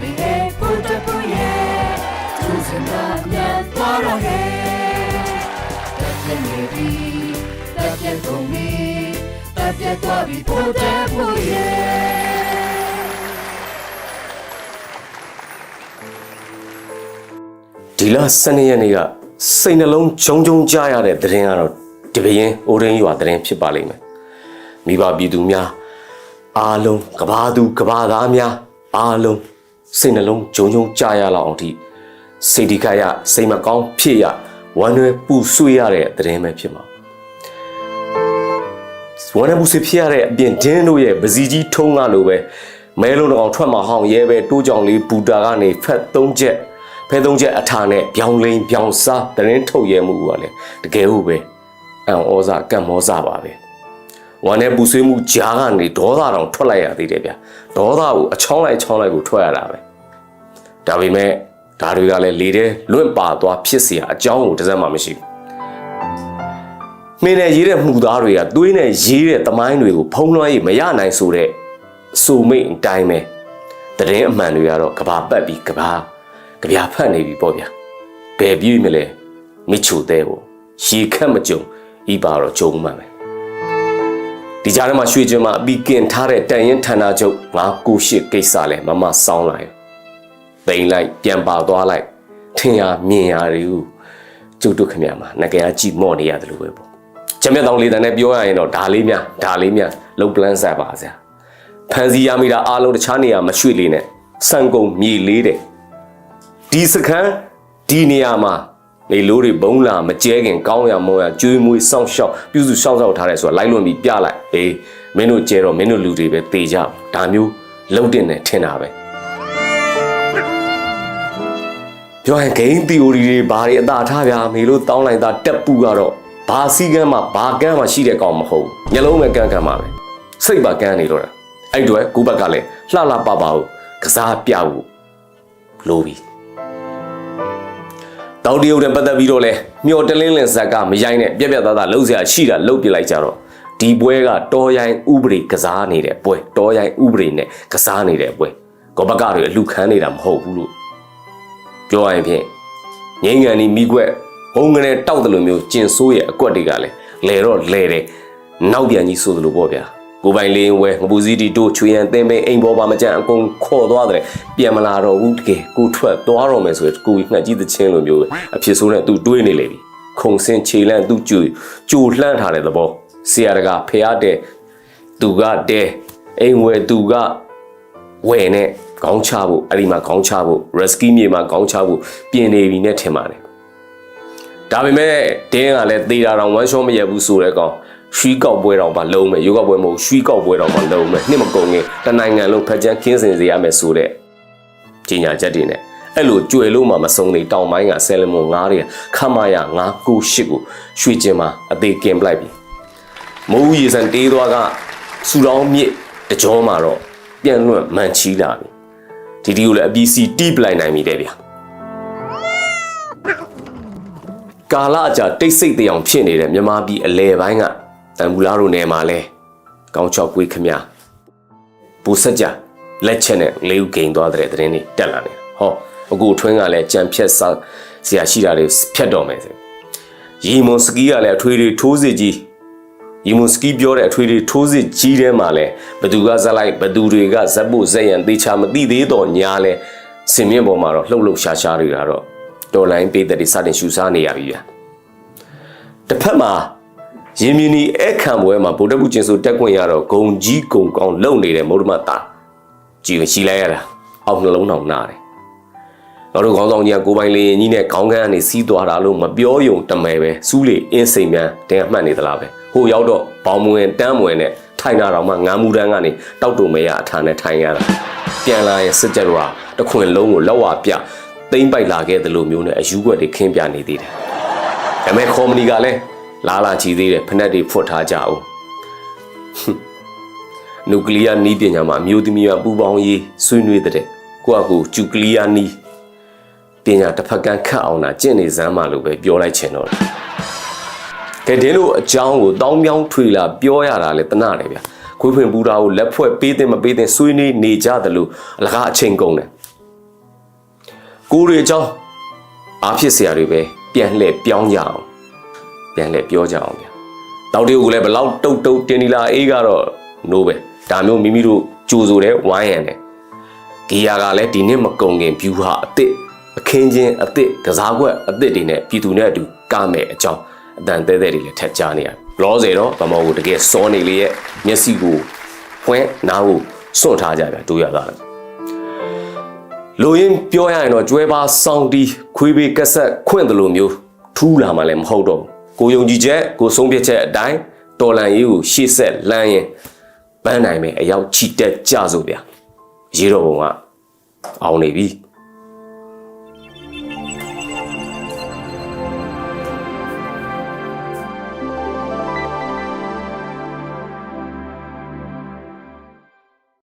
ပြီဟဲ့ဖုန်တပူရဲ့သူစင်တာမြန်သွားတော့ဟဲ့တက်ပြည့်နေပြီတက်ပြည့်ကုန်ပြီတက်ပြည့်သွားပြီဖုန်တပူရဲ့ဒီလ12ရက်နေ့ကစိတ်နှလုံးဂျုံဂျုံကြားရတဲ့သတင်းကတော့တပရင်အိုရင်းရွာသတင်းဖြစ်ပါလိမ့်မယ်မိဘပြည်သူများအားလုံးကဘာသူကဘာသားများအားလုံး စိတ်နှလုံးဂျုံဂျုံကြားရလောက်အောင်ဒီစိတ်ဒီကရစိတ်မကောင်းဖြစ်ရဝမ်းနည်းပူဆွေးရတဲ့သတင်းပဲဖြစ်မှာဝမ်းနည်းပူဆွေးဖြစ်ရတဲ့အပြင်ဒင်းတို့ရဲ့ပစီကြီးထုံးကားလိုပဲမဲလုံးတောင်ထွက်မှာဟောင်းရဲပဲတိုးကြောင်လေးဘူတာကနေဖက်သုံးချက်ဖဲသုံးချက်အထာနဲ့ပြောင်းလိန်ပြောင်းစားသတင်းထုတ်ရဲမှုကလည်းတကယ်ဟုတ်ပဲအံဩဇာကံမောဇပါပဲဝမ်းနဲ့ပူဆွေးမှုကြားကနေဒေါသတောင်ထွက်လိုက်ရသေးတယ်ဗျဒေါသကိုအချောင်းလိုက်ချောင်းလိုက်ကိုထွက်ရတာပဲ ဒါပေမဲ့ဒါတွေကလည်းလေတဲ့လွင့်ပါသွားဖြစ်เสียအကြောင်းကိုတစ်စက်မှမရှိဘူးမင်းနဲ့ရေးတဲ့မှုသားတွေကသွေးနဲ့ရေးတဲ့တမိုင်းတွေကိုဖုံးလွှမ်းရေးမရနိုင်ဆိုတဲ့ဆိုမိတ်အတိုင်းပဲတရင်အမှန်တွေကတော့ကဘာပတ်ပြီးကဘာကဗျာဖတ်နေပြီပေါ့ဗျာဘယ်ပြေးမလဲမိချိုတဲ့ကိုရေခတ်မကြုံဤပါတော့ကြုံမှန်ပဲဒီကြားထဲမှာရွှေကျင်မှာအပြီးကင်ထားတဲ့တန်ရင်ဌာနချုပ်ငါကိုရှိကိစ္စလဲမမစောင်းလာရ တိန်လိုက်ပြန်ပါသွားလိုက်ထင်ရမြင်ရတွေကိုကျုပ်တို့ခင်ဗျာမှာငကယ်အကြည့်မော့နေရတယ်လို့ပဲပေါ့ချက်မြတ်တောင်လေးတန်နဲ့ပြောရရင်တော့ဒါလေးများဒါလေးများလုံပလန်းဆက်ပါစရာဖန်စီရမိတာအားလုံးတခြားနေရာမရွှေ့လေးနဲ့စံကုန်မြေလေးတဲ့ဒီစခန်းဒီနေရာမှာလေလိုးတွေဘုံလာမကျဲခင်ကောင်းရမောရကျွေးမွေးစောင့်ရှောက်ပြုစုစောင့်ရှောက်ထားတယ်ဆိုတာလိုက်လွန်ပြီးပြလိုက်အေးမင်းတို့ကျဲတော့မင်းတို့လူတွေပဲတေကြဒါမျိုးလုံတင်တယ်ထင်တာပဲ ပြောရင် game theory တွေဘာတွေအသာထားဗျာမေလို့တောင်းလိုက်တာတက်ပူကတော့ဘာစီကန်းမှာဘာကန်းမှာရှိတဲ့ကောင်မဟုတ်ဘူးညလုံးပဲကန်းကန်းမှာပဲစိတ်ပါကန်းနေတော့တာအဲ့အတော့ကိုဘက်ကလည်းလှလှပပကိုကစားပြဖို့လိုပြီတောင်တရုတ်နဲ့ပတ်သက်ပြီးတော့လဲမျော်တလင်းလင်ဇက်ကမရိုင်းနဲ့ပြက်ပြက်သားသားလှုပ်ရှားရှိတာလှုပ်ပြလိုက်ကြတော့ဒီပွဲကတော်ရိုင်းဥပဒေကစားနေတဲ့ပွဲတော်ရိုင်းဥပဒေနဲ့ကစားနေတဲ့ပွဲကောဘကတွေအလူခံနေတာမဟုတ်ဘူးလို့ ပြောရရင်ဖြင့်ငိမ့်ငံဒီမိကွက်ဘုံကနေတောက်တယ်လို့မျိုးကျင်ဆိုးရဲ့အကွက်တွေကလည်းလဲတော့လဲတယ်နောက်ပြန်ကြီးဆိုသလိုပေါ့ဗျာကိုပိုင်လေးဝဲငပူစည်းတီတို့ချွေရန်တင်းပိန်အိမ်ပေါ်ပါမကြအကုန်ခေါ်သွားတယ်ပြန်မလာတော့ဘူးတကယ်ကိုထွက်သွားတော့မယ်ဆိုရင်ကိုကြီးငှက်ကြီးသချင်းလိုမျိုးပဲအဖြစ်ဆိုးနဲ့သူတွေးနေလေပြီခုံစင်းခြေလန့်သူကြွကြိုလှမ်းထားတဲ့သဘောဆရာတကဖះတဲ့သူကတဲအိမ်ဝဲသူကဝဲနဲ့ ခေါင်းချဖို့အဲ့ဒီမှာခေါင်းချဖို့ rescue မြေမှာခေါင်းချဖို့ပြင်နေပြီနဲ့ထင်ပါတယ်ဒါပေမဲ့တင်းကလည်းသေတာတောင်ဝမ်းရှောမရဘူးဆိုတဲ့ကောင်ရွှီကောက်ပွဲတောင်မှလုံးမယ်ရုပ်ကောက်ပွဲမဟုတ်ရွှီကောက်ပွဲတောင်မှလုံးမယ်နှစ်မကုန်ခင်တနိုင်ငံလုံးဖက်ချမ်းခင်းစင်စေရမယ်ဆိုတဲ့ကြီးညာချက်တွေနဲ့အဲ့လိုကြွယ်လို့မှမဆုံးသေးတောင်ပိုင်းကဆယ်လမွန်ငားတွေကခမရ998ကိုရွှေကျင်မှာအသေးကင်ပလိုက်ပြီမိုးရေစံတေးသွားကစူတောင်းမြစ်တကြောမှာတော့ပြန်လွန့်မှန်ချီလာပြီ ဒီဒီကိုလည်းအပီစီတီးပလိုက်နိုင်ပြီတဲ့ဗျာကာလအကြာတိတ်ဆိတ်တေအောင်ဖြစ်နေတဲ့မြန်မာပြည်အလဲပိုင်းကတန်ဘူးလားတို့နယ်မှာလဲကောင်းချောက်ကွေးခမပူဆက်ကြလက်ချက်နဲ့လေးဦးဂိမ်သွားတဲ့တဲ့င်းတွေတက်လာနေဟောအခုထွင်းကလည်းကြံဖြတ်စားဆရာရှိတာတွေဖြတ်တော့မယ်ဆိုရီမွန်စကီကလည်းအထွေတွေထိုးစစ်ကြီး ရီမွန်စကီပြောတဲ့အထွေတွေထိုးစစ်ကြီးထဲမှာလဲဘသူကဇက်လိုက်ဘသူတွေကဇက်ဖို့ဇက်ရန်သေချာမသိသေးတော့ညာလဲစင်မြင့်ပေါ်မှာတော့လှုပ်လှုပ်ရှားရှားတွေကတော့တော်လိုင်းပေးတဲ့တွေစတင်ရှူစားနေရပြီဗျာတစ်ဖက်မှာရင်မြင်းဒီအခမ်းပွဲမှာဗိုလ်တပ်ဘူးကျင်းဆိုတက်ခွင့်ရတော့ဂုံကြီးဂုံကောင်းလုံနေတဲ့မုဒ္ဓမတာကြည်ရှိလိုက်ရတာအောက်နှလုံးတောင်နာတယ် တော်တို့ခေါင်းဆောင်ကြီးကကိုပိုင်လေးကြီးနဲ့ခေါင်းကန်းကနေစီးသွားတာလို့မပြောယုံတမယ်ပဲစူးလေအင်းစိမ်မြန်တင်အမှတ်နေသလားပဲဟိုရောက်တော့ဘောင်မဝင်တန်းမဝင်နဲ့ထိုင်တာတော့မှငမ်းမှုတန်းကနေတောက်တုံမရအထာနဲ့ထိုင်ရတာပြန်လာရင်စစ်ကြရွာတခွင်လုံးကိုလောက်ဝပြသိမ့်ပိုက်လာခဲ့တယ်လို့မျိုးနဲ့အယူွက်တွေခင်းပြနေသေးတယ်ဒါပေမဲ့ကော်မတီကလည်းလာလာချီသေးတယ်ဖက်နဲ့တွေဖွတ်ထားကြအောင်နျူကလ িয়ার နီးပညာမှာအမျိုးသမီးများပူပေါင်းရေးဆွေးနွေးတဲ့ကိုယ့်အကူဂျူကလ িয়ার နီး ပညာတစ်ဖက်ကန်းခတ်အောင်တာကျင့်နေစမ်းမှလို့ပဲပြောလိုက်ချင်တော့တယ်ကဲဒီလိုအကြောင်းကိုတောင်းမြောင်းထွေလာပြောရတာလဲတနာတယ်ဗျာခွေးဖွင့်ဘူးတာကိုလက်ဖွဲ့ပေးတဲ့မပေးတဲ့ဆွေးနွေးနေကြတယ်လို့အလကားအချိန်ကုန်တယ်ကိုရီအကြောင်းအားဖြစ်စရာတွေပဲပြန်လှည့်ပြောင်းကြအောင်ပြန်လှည့်ပြောကြအောင်ဗျာတောက်တေကိုလည်းဘလောက်တုတ်တုတ်တင်ဒီလာအေးကတော့ no ပဲဒါမျိုးမိမိတို့ကြိုဆိုတယ်ဝိုင်းရံတယ်ဂီယာကလည်းဒီနှစ်မကုန်ခင် view ဟာအစ်စ် အခင်းချင်းအစ်စ်ကစားကွက်အစ်စ်တွေနဲ့ပြည်သူနဲ့အတူကမယ်အကြောင်းအတန်တဲတဲတွေလည်းထက်ကြားနေရတယ်လောစေတော့ဗမောကိုတကယ်စောနေလေရဲ့မျက်စိကိုဖွင့်နားကိုစွန့်ထားကြပြန်တို့ရတာလည်းလူရင်းပြောရရင်တော့ကျွဲပါစောင်းတီးခွေးပေးကက်ဆက်ခွင့်တယ်လို့မျိုးထူးလာမှလည်းမဟုတ်တော့ဘူးကိုယုံကြည်ချက်ကိုဆုံးဖြတ်ချက်အတိုင်းတော်လန်ရေးကိုရှေ့ဆက်လမ်းရင်ပန်းနိုင်မယ်အရောက်ချီတက်ကြစို့ဗျာရေတော်ဘုံကအောင်နေပြီ